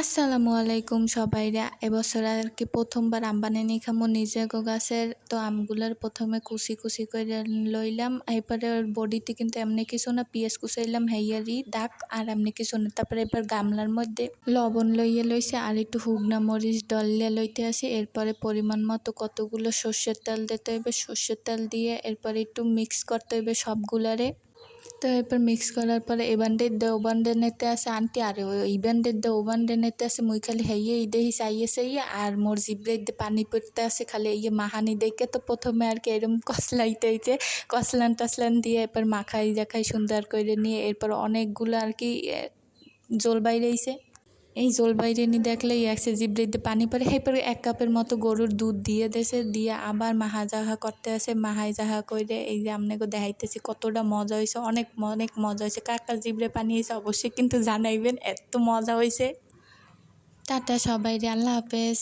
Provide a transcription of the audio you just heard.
আসসালামু আলাইকুম সবাইরা। এবছর আর কি প্রথমবার আম বানানি খামো। নিজে গো গাছের তো আমগুলার প্রথমে কুচি কুচি করে লইলাম। এরপরে ওর বডিতে কিন্তু এমনি কিছু না, পিঁয়াজ কুচাইলাম হেয়ারি দাগ আর এমনি কিছু না। তারপরে এবার গামলার মধ্যে লবণ লইয়ে লইছে আর একটু হুগনা মরিচ, ডলিয়ে লইতে আসি। এরপরে পরিমাণ মতো কতগুলো সর্ষের তেল দিতে হইবে, সর্ষের তেল দিয়ে এরপরে একটু মিক্স করতে হইবে সবগুলারে। তো এরপর মিক্স করার পরে এবান্ডের দে ওবান্ডে নিতে আসে আনটি আর ওই ইবান্ডের দে ওবান্ডে নিতে আসে। মুই খালি হেয়ে দেহি চাইয়ে সাইয়ে আর মোর জিব্রের দে পানি পড়তে আসে। খালি ইয়ে মাহানি দেখে তো প্রথমে আর কি এরম কসলাইতে হইতে কসলান টসলান দিয়ে এরপর মাখাই জাখাই সুন্দর করে নিয়ে এরপর অনেকগুলো আর কি জল বাইরেছে এই জলবাইরিনি দেখলেই একসে জিব্রিতে পানি পরে এক কাপের মতো গরুর দুধ দিয়ে দেশে, দিয়ে আবার মাহা জাহা করতে আসে, মাহাই জাহা করে এই যে আপনাকে দেখাইতেছি কতটা মজা হয়েছে অনেক অনেক মজা হয়েছে কার জিব্রে পানি হয়েছে অবশ্যই কিন্তু জানাইবেন, এত মজা হয়েছে টাটা সবাই রে আল্লাহ হাফেজ।